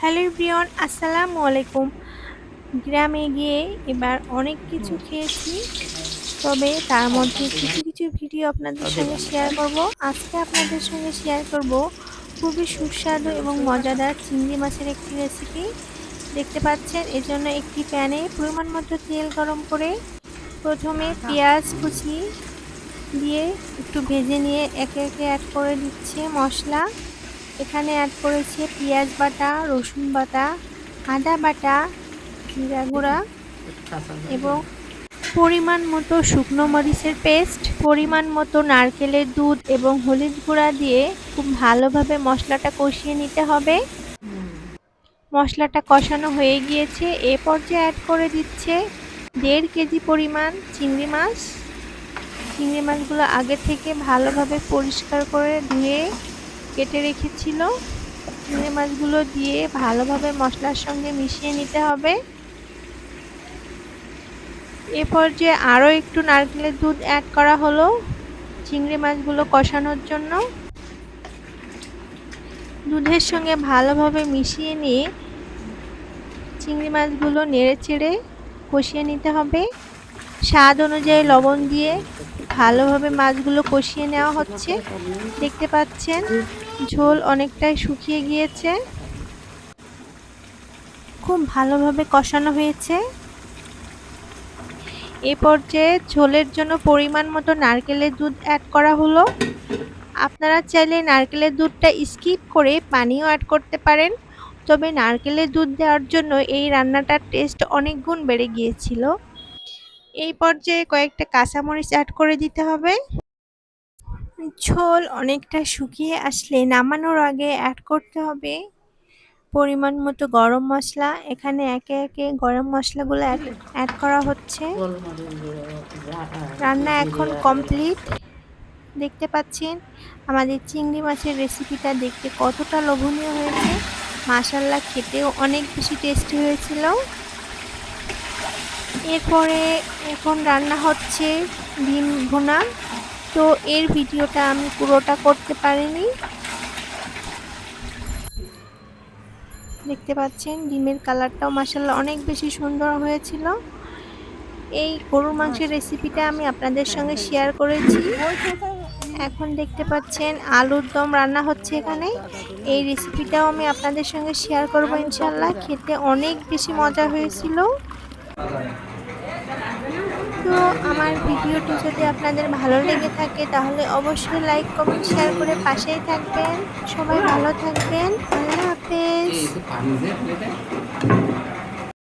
Hello প্রিয়ন আসসালামু আলাইকুম। গ্রামে গিয়ে এবার অনেক কিছু খেয়েছি তবে তার মধ্যে কিছু কিছু ভিডিও আপনাদের সঙ্গে শেয়ার করব। আজকে আপনাদের সঙ্গে শেয়ার করব খুবই সুস্বাদু এবং মজাদার চিংড়ি মাছের একটি রেসিপি দেখতে পাচ্ছেন এজন্য একটি প্যানে পরিমাণ মতো তেল গরম করে প্রথমে পেঁয়াজ কুচি দিয়ে একটু ভেজে নিয়ে একে একে অ্যাড করে দিচ্ছে মশলা। এখানে অ্যাড করেছে পেঁয়াজ বাটা, রসুন বাটা, আদা বাটা, জিরা গুঁড়া এবং পরিমাণ মতো শুকনো মরিচের পেস্ট, পরিমাণ মতো নারকেলের দুধ এবং হলুদ গুঁড়া দিয়ে খুব ভালোভাবে মশলাটা কষিয়ে নিতে হবে। মশলাটা কষানো হয়ে গিয়েছে। এ পর্যায়ে অ্যাড করে দিচ্ছে দেড় কেজি পরিমাণ চিংড়ি মাছ। চিংড়ি মাছগুলো আগে থেকে ভালোভাবে পরিষ্কার করে ধুয়ে কেটে রেখেছিল। চিংড়ি মাছগুলো দিয়ে ভালোভাবে মশলার সঙ্গে মিশিয়ে নিতে হবে। এ পর্যায়ে আরও একটু নারকেলের দুধ অ্যাড করা হলো চিংড়ি মাছগুলো কষানোর জন্য। দুধের সঙ্গে ভালোভাবে মিশিয়ে নিয়ে চিংড়ি মাছগুলো নেড়ে চেড়ে কষিয়ে নিতে হবে। স্বাদ অনুযায়ী লবণ দিয়ে ভালোভাবে মাছগুলো কষিয়ে নেওয়া হচ্ছে। দেখতে পাচ্ছেন, ঝোল অনেকটাই শুকিয়ে গিয়েছে। খুব ভালোভাবে কষানো হয়েছে। এ পর্যায়ে ঝোলের জন্য পরিমাণ মতো নারকেলের দুধ অ্যাড করা হলো। আপনারা চাইলে নারকেলের দুধটা স্কিপ করে পানিও অ্যাড করতে পারেন। তবে নারকেলের দুধ দেওয়ার জন্য এই রান্নাটার টেস্ট অনেক গুণ বেড়ে গিয়েছিল। এই পর্যায়ে কয়েকটা কাঁচামরিচ অ্যাড করে দিতে হবে। ঝোল অনেকটা শুকিয়ে আসলে নামানোর আগে অ্যাড করতে হবে পরিমাণ মতো গরম মশলা। এখানে একে একে গরম মশলাগুলো অ্যাড করা হচ্ছে। রান্না এখন কমপ্লিট দেখতে পাচ্ছেন, আমাদের চিংড়ি মাছের রেসিপিটা দেখতে কতটা লোভনীয় হয়েছে। মাসাল্লা খেতেও অনেক বেশি টেস্টি হয়েছিল। এরপরে এখন রান্না হচ্ছে ডিম ভোনা। তো এর ভিডিওটা আমি পুরোটা করতে পারিনি। দেখতে পাচ্ছেন, ডিমের কালারটাও মাসাল্লাহ অনেক বেশি সুন্দর হয়েছিল। এই গরুর মাংসের রেসিপিটা আমি আপনাদের সঙ্গে শেয়ার করেছি। এখন দেখতে পাচ্ছেন, আলুর দম রান্না হচ্ছে এখানে। এই রেসিপিটাও আমি আপনাদের সঙ্গে শেয়ার করব ইনশাল্লাহ খেতে অনেক বেশি মজা হয়েছিল। তো আমার ভিডিওটি যদি আপনাদের ভালো লেগে থাকে, তাহলে অবশ্যই লাইক কমেন্ট শেয়ার করে পাশেই থাকবেন। সবাই ভালো থাকবেন। আল্লাহ হাফেজ।